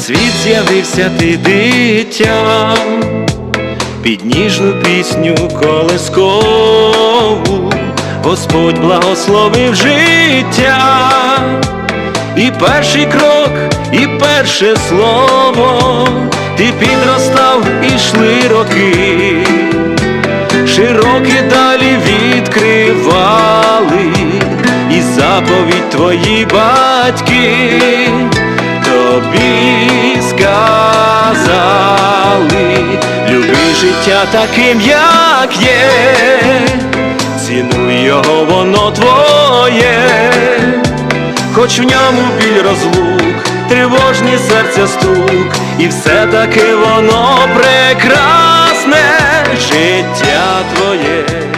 світ з'явився ти дитям, під ніжну пісню колискову Господь благословив життя, і перший крок, і перше слово, ти підростав, ішли роки, широкі далі відкривали, і заповідь твої батьки тобі сказали, люби життя таким, як є, цінуй його, воно твоє, хоч в ньому біль розлук, тривожний серця стук, і все таки воно прекрасне життя твоє.